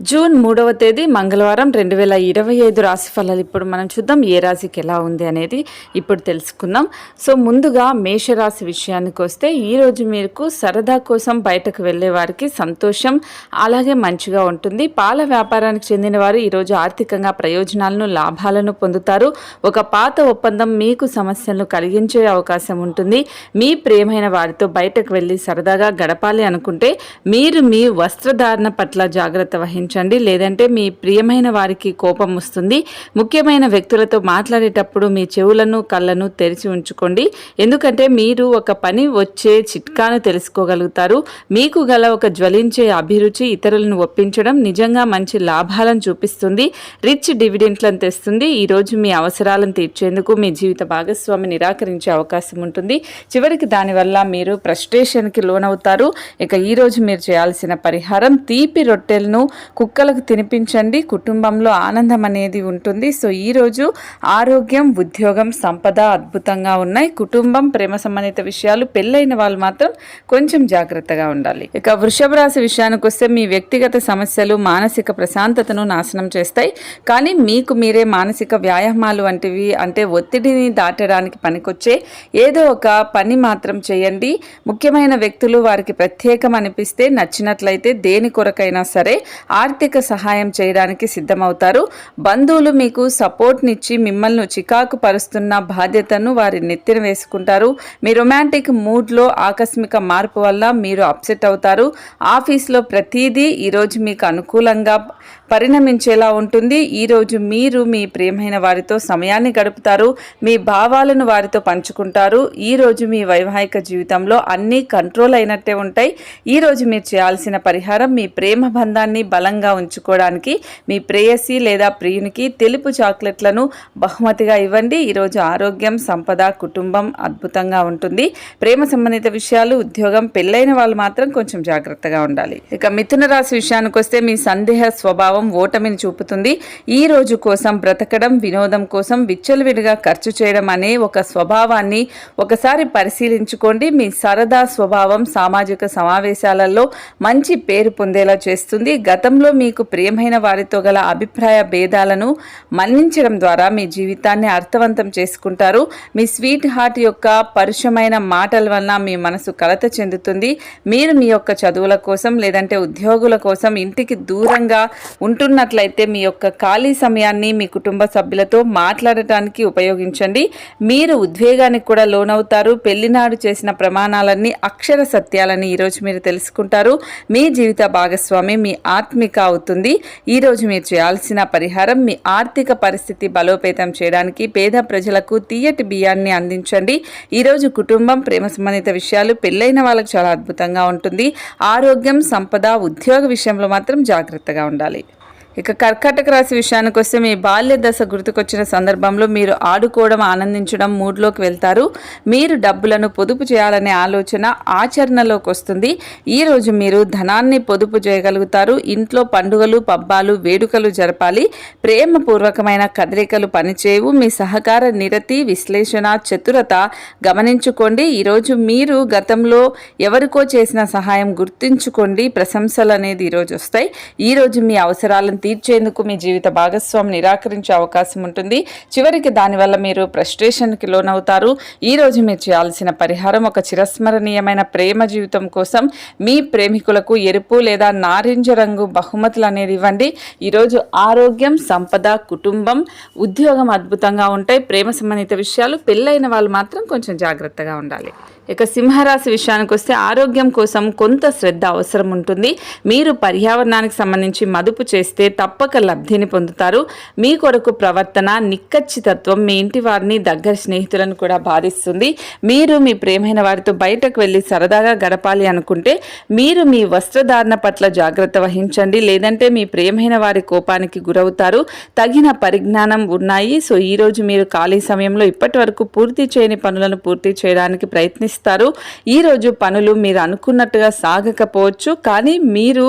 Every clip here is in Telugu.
జూన్ మూడవ తేదీ మంగళవారం రెండు వేల ఇరవై ఐదు రాశి ఫలాలు. ఇప్పుడు మనం చూద్దాం ఏ రాశికి ఎలా ఉంది అనేది ఇప్పుడు తెలుసుకుందాం. సో ముందుగా మేషరాశి విషయానికి వస్తే ఈరోజు మీకు సరదా కోసం బయటకు వెళ్ళే వారికి సంతోషం అలాగే మంచిగా ఉంటుంది. పాల వ్యాపారానికి చెందిన వారు ఈరోజు ఆర్థికంగా ప్రయోజనాలను లాభాలను పొందుతారు. ఒక పాత ఒప్పందం మీకు సమస్యలను కలిగించే అవకాశం ఉంటుంది. మీ ప్రేమైన వారితో బయటకు వెళ్ళి సరదాగా గడపాలి అనుకుంటే మీరు మీ వస్త్రధారణ పట్ల జాగ్రత్త ఉంచండి లేదంటే మీ ప్రియమైన వారికి కోపం వస్తుంది. ముఖ్యమైన వ్యక్తులతో మాట్లాడేటప్పుడు మీ చెవులను కళ్ళను తెరిచి ఉంచుకోండి. ఎందుకంటే మీరు ఒక పని వచ్చే చిట్కాను తెలుసుకోగలుగుతారు. మీకు గల ఒక జ్వలించే అభిరుచి ఇతరులను ఒప్పించడం నిజంగా మంచి లాభాలను చూపిస్తుంది. రిచ్ డివిడెంట్లను తెస్తుంది. ఈరోజు మీ అవసరాలను తీర్చేందుకు మీ జీవిత భాగస్వామి నిరాకరించే అవకాశం ఉంటుంది. చివరికి దానివల్ల మీరు ఫ్రస్ట్రేషన్కి లోనవుతారు. ఇక ఈరోజు మీరు చేయాల్సిన పరిహారం తీపి రొట్టెలను కుక్కలకు తినిపించండి కుటుంబంలో ఆనందం అనేది ఉంటుంది. సో ఈరోజు ఆరోగ్యం ఉద్యోగం సంపద అద్భుతంగా ఉన్నాయి. కుటుంబం ప్రేమ సంబంధిత విషయాలు పెళ్ళైన వాళ్ళు మాత్రం కొంచెం జాగ్రత్తగా ఉండాలి. ఇక వృషభ రాశి విషయానికి వస్తే మీ వ్యక్తిగత సమస్యలు మానసిక ప్రశాంతతను నాశనం చేస్తాయి. కానీ మీకు మీరే మానసిక వ్యాయామాలు వంటివి అంటే ఒత్తిడిని దాటడానికి పనికొచ్చే ఏదో ఒక పని మాత్రం చేయండి. ముఖ్యమైన వ్యక్తులు వారికి ప్రత్యేకం అనిపిస్తే నచ్చినట్లయితే దేని కొరకైనా సరే ఆర్థిక సహాయం చేయడానికి సిద్ధమవుతారు. బంధువులు మీకు సపోర్ట్నిచ్చి మిమ్మల్ని చికాకు పరుస్తున్న బాధ్యతను వారి నెత్తిన వేసుకుంటారు. మీ రొమాంటిక్ మూడ్లో ఆకస్మిక మార్పు వల్ల మీరు అప్సెట్ అవుతారు. ఆఫీస్లో ప్రతిదీ ఈరోజు మీకు అనుకూలంగా పరిణమించేలా ఉంటుంది. ఈరోజు మీరు మీ ప్రియమైన వారితో సమయాన్ని గడుపుతారు. మీ భావాలను వారితో పంచుకుంటారు. ఈరోజు మీ వైవాహిక జీవితంలో అన్నీ కంట్రోల్ అయినట్టే ఉంటాయి. ఈరోజు మీరు చేయాల్సిన పరిహారం మీ ప్రేమ బంధాన్ని బలంగా ఉంచుకోవడానికి మీ ప్రేయసి లేదా ప్రియునికి తెలుపు చాక్లెట్లను బహుమతిగా ఇవ్వండి. ఈరోజు ఆరోగ్యం సంపద కుటుంబం అద్భుతంగా ఉంటుంది. ప్రేమ సంబంధిత విషయాలు ఉద్యోగం పెళ్ళైన వాళ్ళు మాత్రం కొంచెం జాగ్రత్తగా ఉండాలి. ఇక మిథున రాశి విషయానికి వస్తే మీ సందేహ స్వభావం ఓటమిని చూపుతుంది. ఈ రోజు కోసం బ్రతకడం వినోదం కోసం విచ్చలవిడిగా ఖర్చు చేయడం అనే ఒక స్వభావాన్ని ఒకసారి పరిశీలించుకోండి. మీ సరదా స్వభావం సామాజిక సమావేశాలలో మంచి పేరు పొందేలా చేస్తుంది. గతంలో మీకు ప్రియమైన వారితో గల అభిప్రాయ భేదాలను మన్నించడం ద్వారా మీ జీవితాన్ని అర్థవంతం చేసుకుంటారు. మీ స్వీట్ హార్ట్ యొక్క పరుషమైన మాటల వలన మీ మనసు కలత చెందుతుంది. మీరు మీ యొక్క చదువుల కోసం లేదంటే ఉద్యోగుల కోసం ఇంటికి దూరంగా ఉంటున్నట్లయితే మీ యొక్క ఖాళీ సమయాన్ని మీ కుటుంబ సభ్యులతో మాట్లాడటానికి ఉపయోగించండి. మీరు ఉద్వేగానికి కూడా లోనవుతారు. పెళ్ళినాడు చేసిన ప్రమాణాలన్నీ అక్షర సత్యాలని ఈరోజు మీరు తెలుసుకుంటారు. మీ జీవిత భాగస్వామి మీ ఆత్మిక అవుతుంది. ఈరోజు మీరు చేయాల్సిన పరిహారం మీ ఆర్థిక పరిస్థితి బలోపేతం చేయడానికి పేద ప్రజలకు తీయటి బియ్యాన్ని అందించండి. ఈరోజు కుటుంబం ప్రేమ సంబంధిత విషయాలు పెళ్ళైన వాళ్ళకి చాలా అద్భుతంగా ఉంటుంది. ఆరోగ్యం సంపద ఉద్యోగ విషయంలో మాత్రం జాగ్రత్తగా ఉండాలి. ఇక కర్కాటక రాశి విషయానికి వస్తే మీ బాల్య దశ గుర్తుకొచ్చిన సందర్భంలో మీరు ఆడుకోవడం ఆనందించడం మూడ్లోకి వెళ్తారు. మీరు డబ్బులను పొదుపు చేయాలనే ఆలోచన ఆచరణలోకి వస్తుంది. ఈరోజు మీరు ధనాన్ని పొదుపు చేయగలుగుతారు. ఇంట్లో పండుగలు పబ్బాలు వేడుకలు జరపాలి. ప్రేమపూర్వకమైన కదలికలు పనిచేయవు. మీ సహకార నిరతి విశ్లేషణ చతురత గమనించుకోండి. ఈరోజు మీరు గతంలో ఎవరికో చేసిన సహాయం గుర్తించుకోండి. ప్రశంసలు అనేది ఈరోజు వస్తాయి. ఈరోజు మీ అవసరాలను తీర్చేందుకు మీ జీవిత భాగస్వామి నిరాకరించే అవకాశం ఉంటుంది. చివరికి దానివల్ల మీరు ఫ్రస్ట్రేషన్కి లోనవుతారు. ఈరోజు మీరు చేయాల్సిన పరిహారం ఒక చిరస్మరణీయమైన ప్రేమ జీవితం కోసం మీ ప్రేమికులకు ఎరుపు లేదా నారింజ రంగు బహుమతులు అనేది ఇవ్వండి. ఈరోజు ఆరోగ్యం సంపద కుటుంబం ఉద్యోగం అద్భుతంగా ఉంటాయి. ప్రేమ సంబంధిత విషయాలు పెళ్ళైన వాళ్ళు మాత్రం కొంచెం జాగ్రత్తగా ఉండాలి. ఇక సింహరాశి విషయానికి వస్తే ఆరోగ్యం కోసం కొంత శ్రద్ధ అవసరం ఉంటుంది. మీరు పర్యావరణానికి సంబంధించి మదుపు చేస్తే తప్పక లబ్ధిని పొందుతారు. మీ కొరకు ప్రవర్తన నిక్కచ్చితత్వం మీ ఇంటి వారిని దగ్గర స్నేహితులను కూడా బాధిస్తుంది. మీరు మీ ప్రేమైన వారితో బయటకు వెళ్ళి సరదాగా గడపాలి అనుకుంటే మీరు మీ వస్త్రధారణ పట్ల జాగ్రత్త వహించండి. లేదంటే మీ ప్రేమైన వారి కోపానికి గురవుతారు. తగిన పరిజ్ఞానం ఉన్నాయి. సో ఈరోజు మీరు ఖాళీ సమయంలో ఇప్పటి వరకు పూర్తి చేయని పనులను పూర్తి చేయడానికి ప్రయత్నిస్తారు శ్రమిస్తారు ఈరోజు పనులు మీరు అనుకున్నట్టుగా సాగకపోవచ్చు కానీ మీరు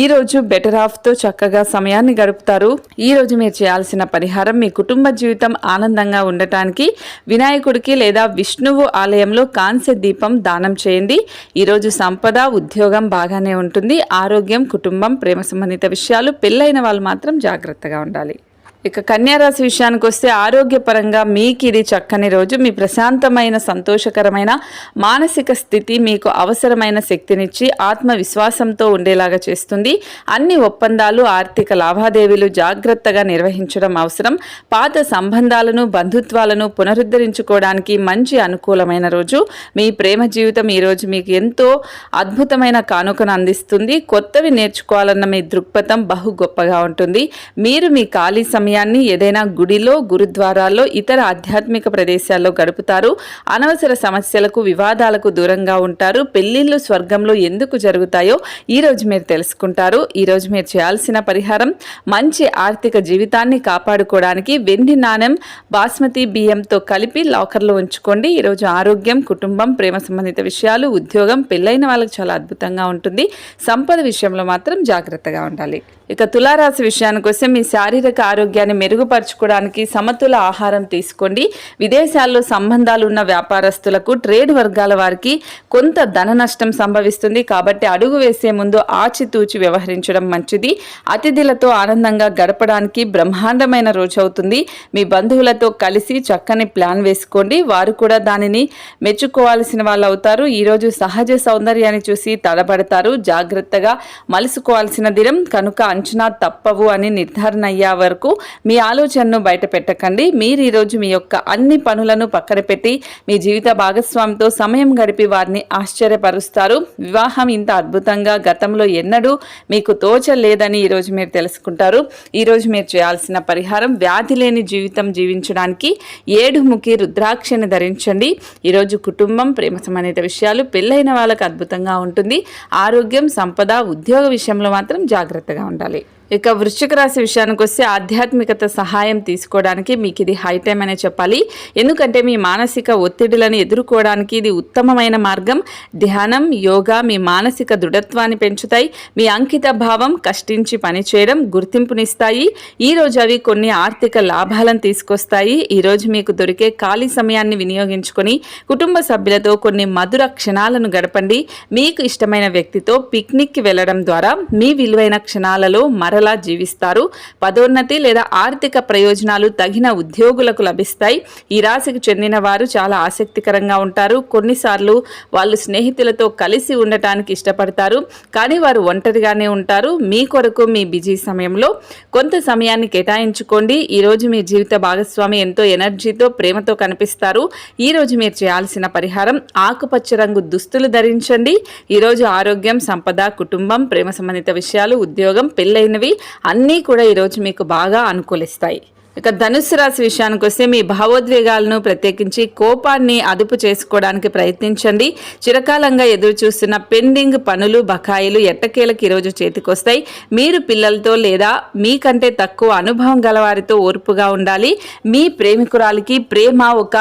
ఈరోజు బెటర్ ఆఫ్తో చక్కగా సమయాన్ని గడుపుతారు. ఈరోజు మీరు చేయాల్సిన పరిహారం మీ కుటుంబ జీవితం ఆనందంగా ఉండటానికి వినాయకుడికి లేదా విష్ణువు ఆలయంలో కాంస్య దీపం దానం చేయండి. ఈరోజు సంపద ఉద్యోగం బాగానే ఉంటుంది. ఆరోగ్యం కుటుంబం ప్రేమ సంబంధిత విషయాలు పెళ్ళైన వాళ్ళు మాత్రం జాగ్రత్తగా ఉండాలి. ఇక కన్యారాశి విషయానికి వస్తే ఆరోగ్యపరంగా మీకు ఇది చక్కని రోజు మీ ప్రశాంతమైన సంతోషకరమైన మానసిక స్థితి మీకు అవసరమైన శక్తినిచ్చి ఆత్మవిశ్వాసంతో ఉండేలాగా చేస్తుంది. అన్ని ఒప్పందాలు ఆర్థిక లావాదేవీలు జాగ్రత్తగా నిర్వహించడం అవసరం. పాత సంబంధాలను బంధుత్వాలను పునరుద్ధరించుకోవడానికి మంచి అనుకూలమైన రోజు. మీ ప్రేమ జీవితం ఈరోజు మీకు ఎంతో అద్భుతమైన కానుకను అందిస్తుంది. కొత్తవి నేర్చుకోవాలన్న మీ దృక్పథం బహు గొప్పగా ఉంటుంది. మీరు మీ ఖాళీ సమయం సమయాన్ని ఏదైనా గుడిలో గురుద్వారాల్లో ఇతర ఆధ్యాత్మిక ప్రదేశాల్లో గడుపుతారు. అనవసర సమస్యలకు వివాదాలకు దూరంగా ఉంటారు. పెళ్ళిళ్ళు స్వర్గంలో ఎందుకు జరుగుతాయో ఈరోజు మీరు తెలుసుకుంటారు. ఈరోజు మీరు చేయాల్సిన పరిహారం మంచి ఆర్థిక జీవితాన్ని కాపాడుకోవడానికి వెండి నాణెం బాస్మతి బియ్యంతో కలిపి లాకర్లో ఉంచుకోండి. ఈరోజు ఆరోగ్యం కుటుంబం ప్రేమ సంబంధిత విషయాలు ఉద్యోగం పెళ్ళైన వాళ్ళకి చాలా అద్భుతంగా ఉంటుంది. సంపద విషయంలో మాత్రం జాగ్రత్తగా ఉండాలి. ఇక తులారాశి విషయానికి వస్తే మీ శారీరక ఆరోగ్యాన్ని మెరుగుపరచుకోవడానికి సమతుల ఆహారం తీసుకోండి. విదేశాల్లో సంబంధాలు ఉన్న వ్యాపారస్తులకు ట్రేడ్ వర్గాల వారికి కొంత ధన నష్టం సంభవిస్తుంది. కాబట్టి అడుగు వేసే ముందు ఆచితూచి వ్యవహరించడం మంచిది. అతిథులతో ఆనందంగా గడపడానికి బ్రహ్మాండమైన రోజు అవుతుంది. మీ బంధువులతో కలిసి చక్కని ప్లాన్ వేసుకోండి. వారు కూడా దానిని మెచ్చుకోవాల్సిన వాళ్ళు అవుతారు. ఈరోజు సహజ సౌందర్యాన్ని చూసి తడబడతారు. జాగ్రత్తగా మలుసుకోవాల్సిన దినం కనుక అంచనా తప్పవు అని నిర్ధారణ అయ్యే వరకు మీ ఆలోచనను బయట పెట్టకండి మీరు ఈరోజు మీ యొక్క అన్ని పనులను పక్కన పెట్టి మీ జీవిత భాగస్వామితో సమయం గడిపి వారిని ఆశ్చర్యపరుస్తారు. వివాహం ఇంత అద్భుతంగా గతంలో ఎన్నడూ మీకు తోచలేదని ఈరోజు మీరు తెలుసుకుంటారు. ఈరోజు మీరు చేయాల్సిన పరిహారం వ్యాధి లేని జీవితం జీవించడానికి ఏడుముఖి రుద్రాక్షని ధరించండి. ఈరోజు కుటుంబం ప్రేమ సంబంధిత విషయాలు పెళ్ళైన వాళ్ళకు అద్భుతంగా ఉంటుంది. ఆరోగ్యం సంపద ఉద్యోగ విషయంలో మాత్రం జాగ్రత్తగా ఉండాలి. ఇక వృశ్చిక రాశి విషయానికి వస్తే ఆధ్యాత్మికత సహాయం తీసుకోవడానికి మీకు ఇది హై టైం అనే చెప్పాలి. ఎందుకంటే మీ మానసిక ఒత్తిడులను ఎదుర్కోవడానికి ఇది ఉత్తమమైన మార్గం. ధ్యానం యోగా మీ మానసిక దృఢత్వాన్ని పెంచుతాయి. మీ అంకిత భావం కష్టించి పనిచేయడం గుర్తింపునిస్తాయి. ఈరోజు అవి కొన్ని ఆర్థిక లాభాలను తీసుకొస్తాయి. ఈరోజు మీకు దొరికే ఖాళీ సమయాన్ని వినియోగించుకొని కుటుంబ సభ్యులతో కొన్ని మధుర క్షణాలను గడపండి. మీకు ఇష్టమైన వ్యక్తితో పిక్నిక్కి వెళ్ళడం ద్వారా మీ విలువైన క్షణాలలో మరల మరలా జీవిస్తారు. పదోన్నతి లేదా ఆర్థిక ప్రయోజనాలు తగిన ఉద్యోగులకు లభిస్తాయి. ఈ రాశికి చెందిన వారు చాలా ఆసక్తికరంగా ఉంటారు. కొన్నిసార్లు వాళ్ళు స్నేహితులతో కలిసి ఉండటానికి ఇష్టపడతారు. కానీ వారు ఒంటరిగానే ఉంటారు. మీ కొరకు మీ బిజీ సమయంలో కొంత సమయాన్ని కేటాయించుకోండి. ఈరోజు మీ జీవిత భాగస్వామి ఎంతో ఎనర్జీతో ప్రేమతో కనిపిస్తారు. ఈరోజు మీరు చేయాల్సిన పరిహారం ఆకుపచ్చ రంగు దుస్తులు ధరించండి. ఈరోజు ఆరోగ్యం సంపద కుటుంబం ప్రేమ సంబంధిత విషయాలు ఉద్యోగం పెళ్ళైనవి అన్నీ కూడా ఈరోజు మీకు బాగా అనుకూలిస్తాయి. ఇక ధనుసు రాశి విషయానికి వస్తే మీ భావోద్వేగాలను ప్రత్యేకించి కోపాన్ని అదుపు చేసుకోవడానికి ప్రయత్నించండి. చిరకాలంగా ఎదురు చూస్తున్న పెండింగ్ పనులు బకాయిలు ఎట్టకేలకు ఈరోజు చేతికొస్తాయి. మీరు పిల్లలతో లేదా మీకంటే తక్కువ అనుభవం గలవారితో ఓర్పుగా ఉండాలి. మీ ప్రేమికురాలికి ప్రేమ ఒక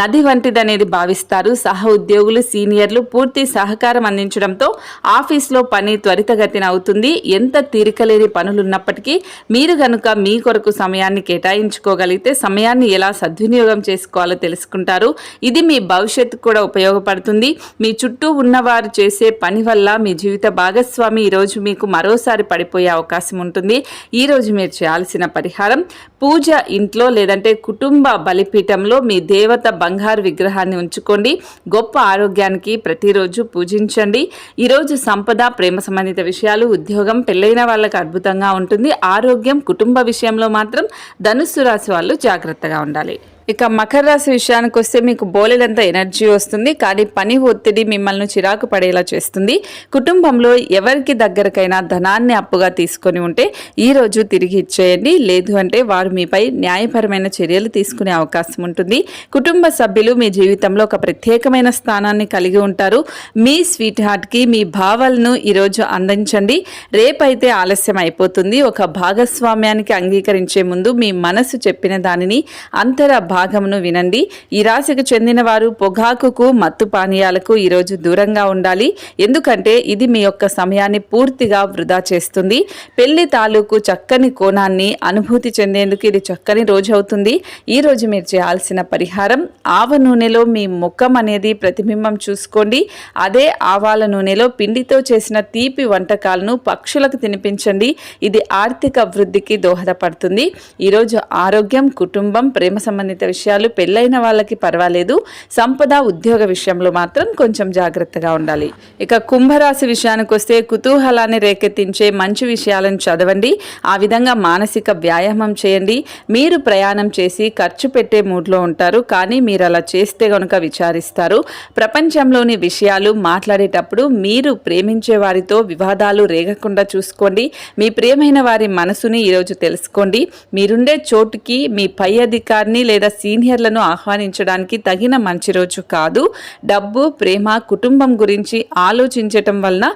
నది వంటిదనేది భావిస్తారు. సహ ఉద్యోగులు సీనియర్లు పూర్తి సహకారం అందించడంతో ఆఫీస్లో పని త్వరితగతిన అవుతుంది. ఎంత తీరికలేని పనులున్నప్పటికీ మీరు గనుక మీ కొరకు సమయాన్ని కేటాయి కేటాయించుకోగలిగితే సమయాన్ని ఎలా సద్వినియోగం చేసుకోవాలో తెలుసుకుంటారు. ఇది మీ భవిష్యత్తు కూడా ఉపయోగపడుతుంది. మీ చుట్టూ ఉన్నవారు చేసే పని వల్ల మీ జీవిత భాగస్వామి ఈరోజు మీకు మరోసారి పడిపోయే అవకాశం ఉంటుంది. ఈరోజు మీరు చేయాల్సిన పరిహారం పూజ ఇంట్లో లేదంటే కుటుంబ బలిపీఠంలో మీ దేవత బంగారు విగ్రహాన్ని ఉంచుకోండి. గొప్ప ఆరోగ్యానికి ప్రతిరోజు పూజించండి. ఈరోజు సంపద ప్రేమ సంబంధిత విషయాలు ఉద్యోగం పెళ్ళైన వాళ్ళకు అద్భుతంగా ఉంటుంది. ఆరోగ్యం కుటుంబ విషయంలో మాత్రం ధను ధనుస్సు రాశి వాళ్ళు జాగ్రత్తగా ఉండాలి. ఇక మకర రాశి విషయానికి వస్తే మీకు బోలెడంత ఎనర్జీ వస్తుంది కానీ పని ఒత్తిడి మిమ్మల్ని చిరాకు పడేలా చేస్తుంది. కుటుంబంలో ఎవరికి దగ్గరకైనా ధనాన్ని అప్పుగా తీసుకొని ఉంటే ఈ రోజు తిరిగి ఇచ్చేయండి. లేదు అంటే వారు మీపై న్యాయపరమైన చర్యలు తీసుకునే అవకాశం ఉంటుంది. కుటుంబ సభ్యులు మీ జీవితంలో ఒక ప్రత్యేకమైన స్థానాన్ని కలిగి ఉంటారు. మీ స్వీట్ హార్ట్కి మీ భావాలను ఈరోజు అందించండి. రేపైతే ఆలస్యం అయిపోతుంది. ఒక భాగస్వామ్యానికి అంగీకరించే ముందు మీ మనసు చెప్పిన దానిని అంతర భాగమును వినండి. ఈ రాశికి చెందిన వారు పొగాకుకు మత్తు పానీయాలకు ఈరోజు దూరంగా ఉండాలి. ఎందుకంటే ఇది మీ యొక్క సమయాన్ని పూర్తిగా వృధా చేస్తుంది. పెళ్ళి తాలూకు చక్కని కోణాన్ని అనుభూతి చెందేందుకు ఇది చక్కని రోజు అవుతుంది. ఈ రోజు మీరు చేయాల్సిన పరిహారం ఆవ నూనెలో మీ ముఖం అనేది ప్రతిబింబం చూసుకోండి. అదే ఆవాల నూనెలో పిండితో చేసిన తీపి వంటకాలను పక్షులకు తినిపించండి. ఇది ఆర్థిక వృద్ధికి దోహదపడుతుంది. ఈరోజు ఆరోగ్యం కుటుంబం ప్రేమ సంబంధిత విషయాలు పెళ్ళైన వాళ్ళకి పర్వాలేదు. సంపద ఉద్యోగ విషయంలో మాత్రం కొంచెం జాగ్రత్తగా ఉండాలి. ఇక కుంభరాశి విషయానికి వస్తే కుతూహలాన్ని రేకెత్తించే మంచి విషయాలను చదవండి. ఆ విధంగా మానసిక వ్యాయామం చేయండి. మీరు ప్రయాణం చేసి ఖర్చు పెట్టే మూడ్లో ఉంటారు. కానీ మీరు అలా చేస్తే కనుక విచారిస్తారు. ప్రపంచంలోని విషయాలు మాట్లాడేటప్పుడు మీరు ప్రేమించే వారితో వివాదాలు రేగకుండా చూసుకోండి. మీ ప్రియమైన వారి మనసుని ఈరోజు తెలుసుకోండి. మీరుండే చోటుకి మీ పై అధికారిని లేదా సీనియర్లను ఆహ్వానించడానికి తగిన మంచి రోజు కాదు. డబ్బు ప్రేమ కుటుంబం గురించి ఆలోచించటం వలన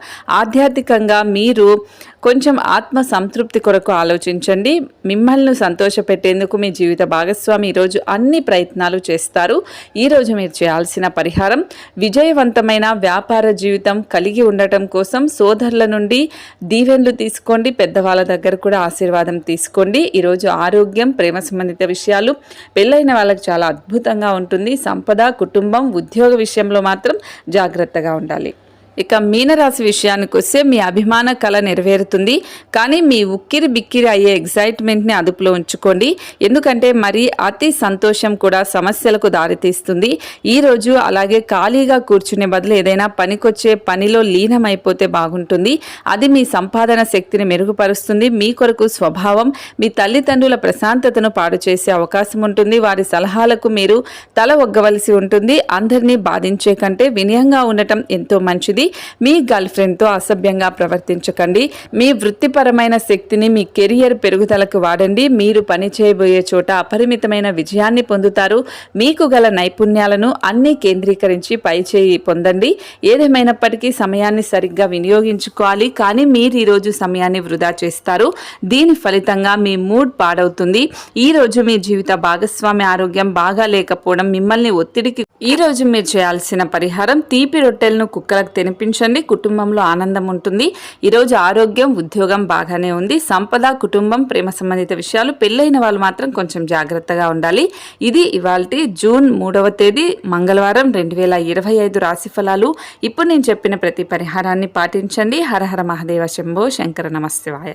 ఆధ్యాత్మికంగా మీరు కొంచెం ఆత్మ సంతృప్తి కొరకు ఆలోచించండి. మిమ్మల్ని సంతోషపెట్టేందుకు మీ జీవిత భాగస్వామి ఈరోజు అన్ని ప్రయత్నాలు చేస్తారు. ఈరోజు మీరు చేయాల్సిన పరిహారం విజయవంతమైన వ్యాపార జీవితం కలిగి ఉండటం కోసం సోదరుల నుండి దీవెన్లు తీసుకోండి. పెద్దవాళ్ళ దగ్గర కూడా ఆశీర్వాదం తీసుకోండి. ఈరోజు ఆరోగ్యం ప్రేమ సంబంధిత విషయాలు పెళ్ళైన వాళ్ళకి చాలా అద్భుతంగా ఉంటుంది. సంపద కుటుంబం ఉద్యోగ విషయంలో మాత్రం జాగ్రత్తగా ఉండాలి. ఇక మీనరాశి విషయానికి వస్తే మీ అభిమాన కళ నెరవేరుతుంది. కానీ మీ ఉక్కిరి బిక్కిరి అయ్యే ఎగ్జైట్మెంట్ని అదుపులో ఉంచుకోండి. ఎందుకంటే మరి అతి సంతోషం కూడా సమస్యలకు దారితీస్తుంది. ఈరోజు అలాగే ఖాళీగా కూర్చునే బదులు ఏదైనా పనికొచ్చే పనిలో లీనమైపోతే బాగుంటుంది. అది మీ సంపాదన శక్తిని మెరుగుపరుస్తుంది. మీ కొరకు స్వభావం మీ తల్లిదండ్రుల ప్రశాంతతను పాడు చేసే అవకాశం ఉంటుంది. వారి సలహాలకు మీరు తల ఒగ్గవలసి ఉంటుంది. అందరినీ బాధించే కంటే వినయంగా ఉండటం ఎంతో మంచిది. మీ గర్ల్ ఫ్రెండ్తో అసభ్యంగా ప్రవర్తించకండి. మీ వృత్తిపరమైన శక్తిని మీ కెరియర్ పెరుగుదలకు వాడండి. మీరు పని చేయబోయే చోట అపరిమితమైన విజయాన్ని పొందుతారు. మీకు గల నైపుణ్యాలను అన్నీ కేంద్రీకరించి పైచేయి పొందండి. ఏదేమైనప్పటికీ సమయాన్ని సరిగ్గా వినియోగించుకోవాలి. కానీ మీరు ఈరోజు సమయాన్ని వృధా చేస్తారు. దీని ఫలితంగా మీ మూడ్ పాడవుతుంది. ఈరోజు మీ జీవిత భాగస్వామి ఆరోగ్యం బాగా లేకపోవడం మిమ్మల్ని ఒత్తిడికి ఈరోజు మీరు చేయాల్సిన పరిహారం తీపి రొట్టెలను కుక్కలకు వినిపించండి. కుటుంబంలో ఆనందం ఉంటుంది. ఈరోజు ఆరోగ్యం ఉద్యోగం బాగానే ఉంది. సంపద కుటుంబం ప్రేమ సంబంధిత విషయాలు పెళ్ళైన వాళ్ళు మాత్రం కొంచెం జాగ్రత్తగా ఉండాలి. ఇది ఇవాళ జూన్ మూడవ తేదీ మంగళవారం రెండు వేల ఇరవై ఐదు రాశి ఫలాలు. ఇప్పుడు నేను చెప్పిన ప్రతి పరిహారాన్ని పాటించండి. హరహర మహాదేవ శంభో. శంకర నమస్తేవాయ.